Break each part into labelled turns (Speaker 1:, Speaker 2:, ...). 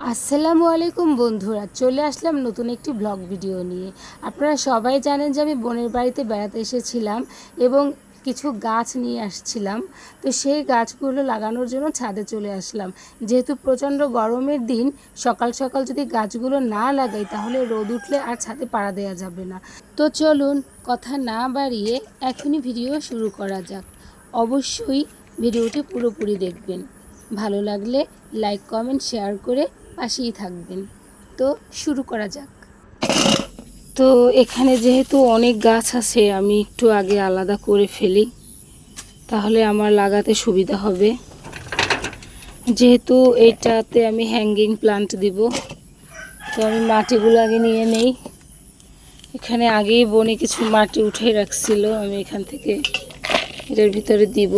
Speaker 1: আসসালামু আলাইকুম বন্ধুরা, চলে আসলাম নতুন একটি ব্লগ ভিডিও নিয়ে। আপনারা সবাই জানেন যে আমি বোনের বাড়িতে বেড়াতে এসেছিলাম এবং কিছু গাছ নিয়ে আসছিলাম। তো সেই গাছগুলো লাগানোর জন্য ছাদে চলে আসলাম। যেহেতু প্রচণ্ড গরমের দিন, সকাল সকাল যদি গাছগুলো না লাগাই তাহলে রোদ উঠলে আর ছাদে পাড়া দেওয়া যাবে না। তো চলুন, কথা না বাড়িয়ে এখনই ভিডিও শুরু করা যাক। অবশ্যই ভিডিওটি পুরোপুরি দেখবেন। ভালো লাগলে লাইক কমেন্ট শেয়ার করে পাশেই থাকবেন। তো শুরু করা যাক। তো এখানে যেহেতু অনেক গাছ আছে, আমি একটু আগে আলাদা করে ফেলি। তাহলে আমার লাগাতে সুবিধা হবে। যেহেতু এইটাতে আমি হ্যাঙ্গিং প্লান্ট দিব, তো আমি মাটিগুলো আগে নিয়ে নেই। এখানে আগেই বনে কিছু মাটি উঠে রাখছিল, আমি এখান থেকে এটার ভিতরে দিব।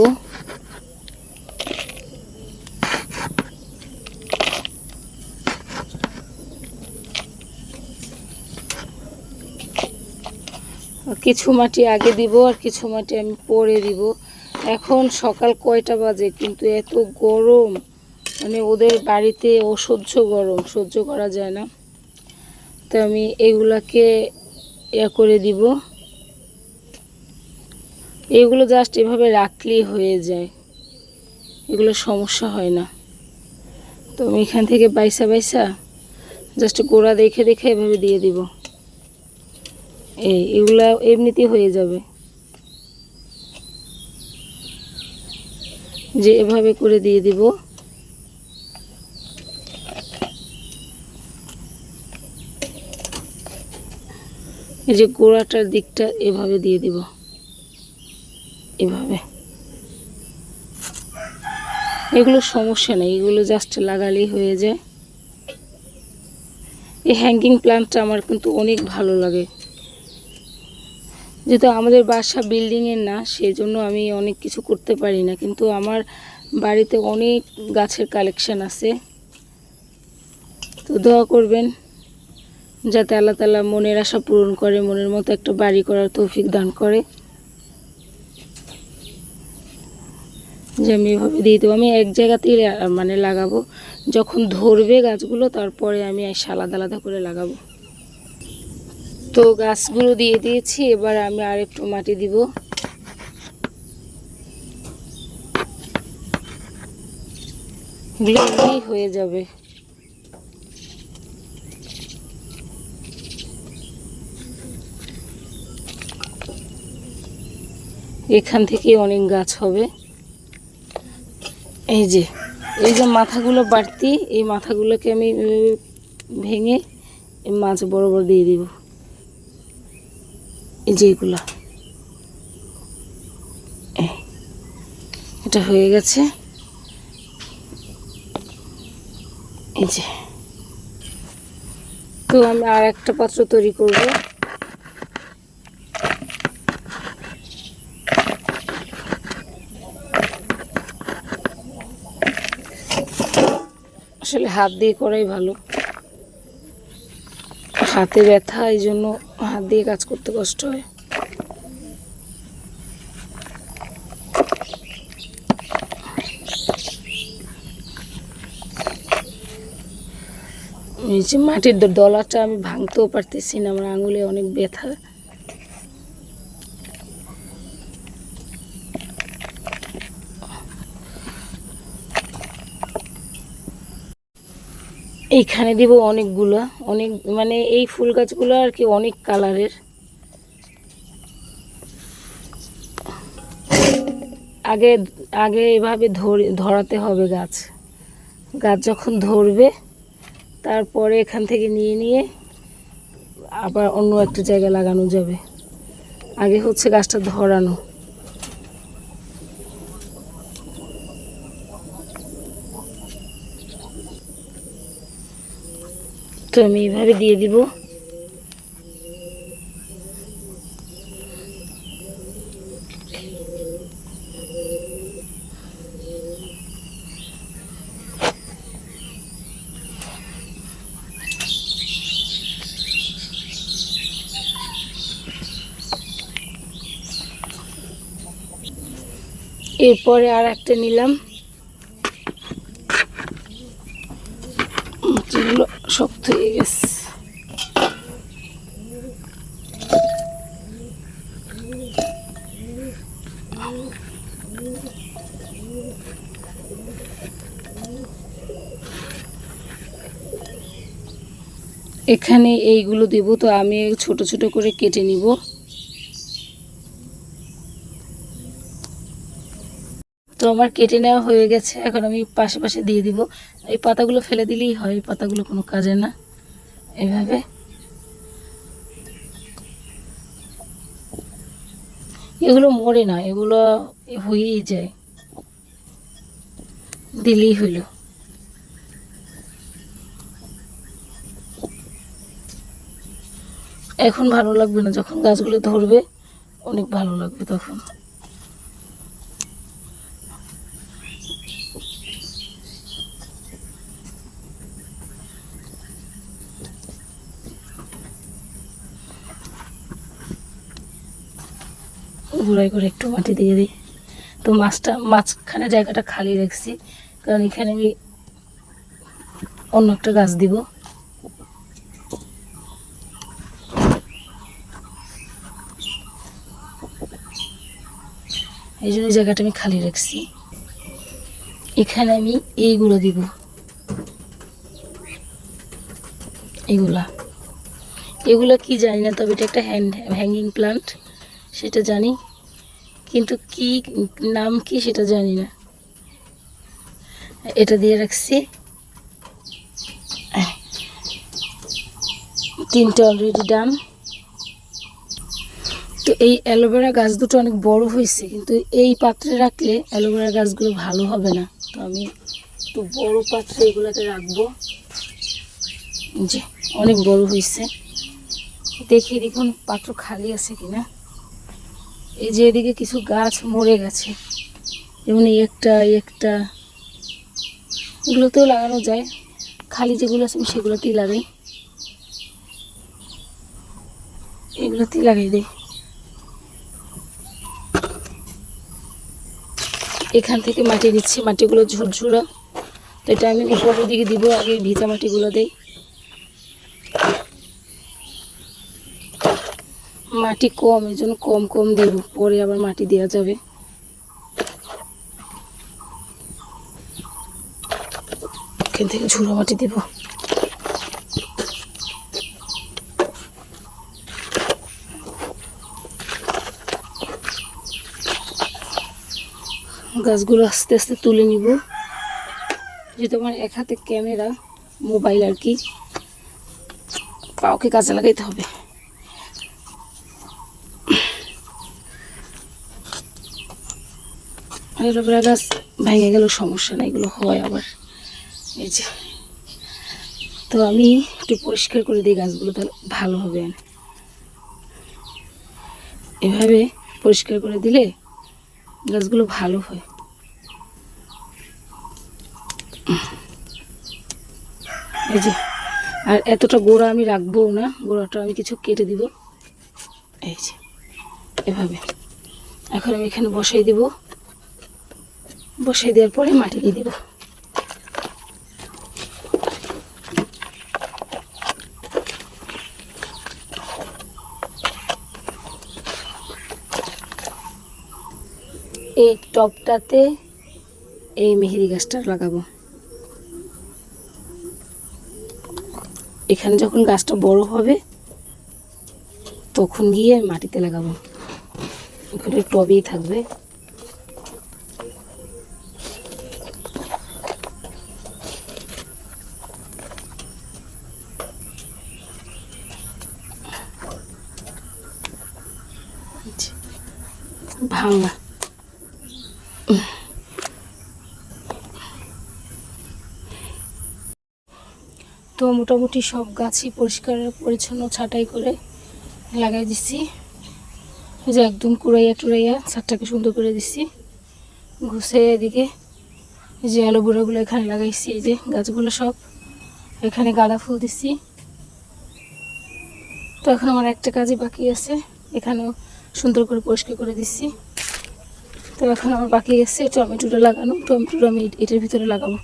Speaker 1: কিছু মাটি আগে দিব আর কিছু মাটি আমি পরে দিব। এখন সকাল কয়টা বাজে? কিন্তু এত গরম। মানে ওদের বাড়িতে অসহ্য গরম, সহ্য করা যায় না। তো আমি এগুলাকে ইয়া করে দিব। এগুলো জাস্ট এভাবে রাখলেই হয়ে যায়। এগুলো সমস্যা হয় না। তো আমি এখান থেকে বাইসা বাইসা জাস্ট গোড়া দেখে দেখে এভাবে দিয়ে দিব। এই, এগুলা এমনিতেই হয়ে যাবে। যে এভাবে করে দিয়ে দিব। এই যে গোড়াটার দিকটা এভাবে দিয়ে দিব। এভাবে। এগুলো সমস্যা নেই, এগুলো জাস্ট লাগালেই হয়ে যায়। এই হ্যাঙ্গিং প্লান্টটা আমার কিন্তু অনেক ভালো লাগে। যেহেতু আমাদের বাসা বিল্ডিংয়ের না সেই জন্য আমি অনেক কিছু করতে পারি না। কিন্তু আমার বাড়িতে অনেক গাছের কালেকশন আছে। তো দোয়া করবেন, যাতে আল্লাহ তালা মনের আশা পূরণ করে, মনের মতো একটা বাড়ি করার তৌফিক দান করে। যে আমি এভাবে দিয়ে দেবো। আমি এক জায়গাতেই মানে লাগাবো। যখন ধরবে গাছগুলো, তারপরে আমি আলাদা আলাদা করে লাগাবো। তো গাছগুলো দিয়ে দিয়েছি, এবার আমি আর একটু মাটি দিব। হয়ে যাবে। এখান থেকে অনেক গাছ হবে। এই যে এই যে মাথাগুলো বাড়তি, এই মাথাগুলোকে আমি ভেঙে মাছ মাছ বরাবর দিয়ে দিব। এই যে এটা হয়ে গেছে। এই যে। তো আমি আর একটা পাত্র তৈরি করব। আসলে হাত দিয়ে করাই ভালো। হাতে ব্যথা, এই জন্য হাত দিয়ে কাজ করতে কষ্ট হয়। এই মাটির দলাটা আমি ভাঙতেও পারতেছি না, আমার আঙুলে অনেক ব্যথা। এইখানে দিব অনেকগুলো, অনেক মানে এই ফুল গাছগুলো আর কি অনেক কালারের। আগে আগে এভাবে ধরে, ধরাতে হবে গাছ। গাছ যখন ধরবে, তারপরে এখান থেকে নিয়ে নিয়ে আবার অন্য একটা জায়গায় লাগানো যাবে। আগে হচ্ছে গাছটা ধরানো। তো আমি এইভাবে দিয়ে দিব। এরপরে আর একটা নিলাম। যেগুলো শক্ত হয়ে গেছে এখানে এইগুলো দেব, তো আমি ছোট ছোট করে কেটে নিব। তো আমার কেটে নেওয়া হয়ে গেছে, এখন আমি পাশে পাশে দিয়ে দিব। এই পাতাগুলো ফেলে দিলেই হয়, এই পাতাগুলো কোনো কাজে না, এভাবে। এগুলো মরে না, এগুলো হয়েই যায়, দিলেই হইল এখন ভালো লাগবে না, যখন গাছগুলো ধরবে, অনেক ভালো লাগবে তখন। গুঁড়াই করে একটু মাটি দিয়ে দিই। তো মাছটা, মাঝখানে জায়গাটা খালি রাখছি, কারণ এখানে আমি অন্য একটা গাছ দিব। এই জন্য জায়গাটা আমি খালি রাখছি। এখানে আমি এইগুলো দিব। এগুলা। এগুলো কি জানি না, তবে এটা একটা হ্যান্ড হ্যাঙ্গিং প্লান্ট সেটা জানি। কিন্তু কি, নাম কি সেটা জানি না। এটা দিয়ে রাখছি। তিনটে অলরেডি ডান এই অ্যালোভেরা গাছ দুটো অনেক বড় হয়েছে, কিন্তু এই পাত্রে রাখলে অ্যালোভেরা গাছগুলো ভালো হবে না। তো আমি একটু বড় পাত্রে এগুলোকে রাখব। যে, অনেক বড় হয়েছে। দেখি দেখুন পাত্র খালি আছে কিনা। এই যে এদিকে কিছু গাছ মরে গেছে। যেমন এই একটা একটা। এগুলোতেও লাগানো যায়। খালি যেগুলো আছে আমি সেগুলোতেই লাগাই। এগুলোতেই লাগাই দিই। এখান থেকে মাটি দিচ্ছি, মাটিগুলো ঝুরঝুরা। তো এটা আমি উপরের দিকে দিব, আগে ভিজা মাটিগুলো দেই। মাটি কম, এই জন্য কম কম দেব, পরে আবার মাটি দেওয়া যাবে। এখান থেকে ঝুড়ো মাটি দেব। গাছগুলো আস্তে আস্তে তুলে নিব। যেহেতু আমার এক হাতে ক্যামেরা, মোবাইল আর কি পাওকে কাজে লাগাইতে হবে। গাছ ভেঙে গেল, সমস্যা না এগুলো হয় আবার। এই যে। তো আমি একটু পরিষ্কার করে দিই গাছগুলো, তাহলে ভালো হবে। এভাবে পরিষ্কার করে দিলে গাছগুলো ভালো হয়। এই যে, আর এতটা গোড়া আমি রাখব না, গোড়াটা আমি কিছু কেটে দিব। এই যে, এভাবে। এখন আমি এখানে বসাই দিব। বসাই দেওয়ার পরে মাটি দিয়ে দিব। এই টবটাতে এই মেহেদি গাছটা লাগাবো। এখানে যখন গাছটা বড় হবে তখন গিয়ে মাটিতে লাগাবো। ওখানে টবেই থাকবে। ভাঙা। তো মোটামুটি সব গাছই পরিষ্কার, পরিচ্ছন্ন ছাঁটাই করে লাগাই এই যে একদম কুড়াইয়া টুড়াইয়া ছাদটাকে সুন্দর করে দিচ্ছি ঘুষে এদিকে এই যে অ্যালোভেরাগুলো এখানে লাগাইছি, এই যে গাছগুলো সব। এখানে গাঁদা ফুল দিচ্ছি তো এখন আমার একটা কাজই বাকি আছে, এখানেও সুন্দর করে পরিষ্কার করে দিচ্ছি তো এখন আমার বাকি আছে টমেটোটা লাগানো, টমেটোটা আমি এটার ভিতরে লাগাবো।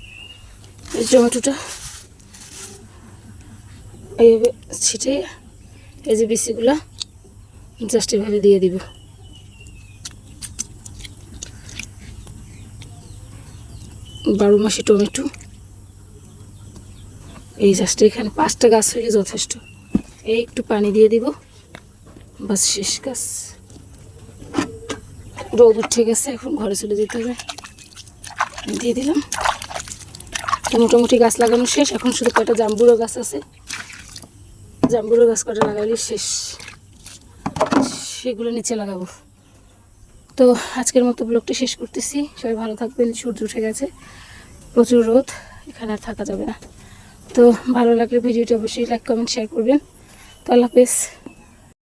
Speaker 1: এই টমেটোটা। এইভাবে ছিটে, এই যে বিচিগুলো জাস্ট এভাবে দিয়ে দিব। বারো মাসি টমেটো। এই জাস্ট এখানে পাঁচটা গাছ হলে যথেষ্ট। এই একটু পানি দিয়ে দিব। বাস শেষ গাছ রোদ উঠে গেছে, এখন ঘরে চলে যেতে হবে। দিয়ে দিলাম। মোটামুটি গাছ লাগানো শেষ, এখন শুধু কয়টা জাম্বুরো গাছ আছে? জাম্বুরো গাছ কটা লাগাইলি, শেষ। সেগুলো নিচে লাগাবো। তো আজকের মতো ব্লগটা শেষ করতেছি। সবাই ভালো থাকবেন, সূর্য উঠে গেছে। প্রচুর রোদ, এখানে আর থাকা যাবে না। তো ভালো লাগলে ভিডিওটি অবশ্যই লাইক কমেন্ট শেয়ার করবেন। তো আল্লাহ হাফেজ।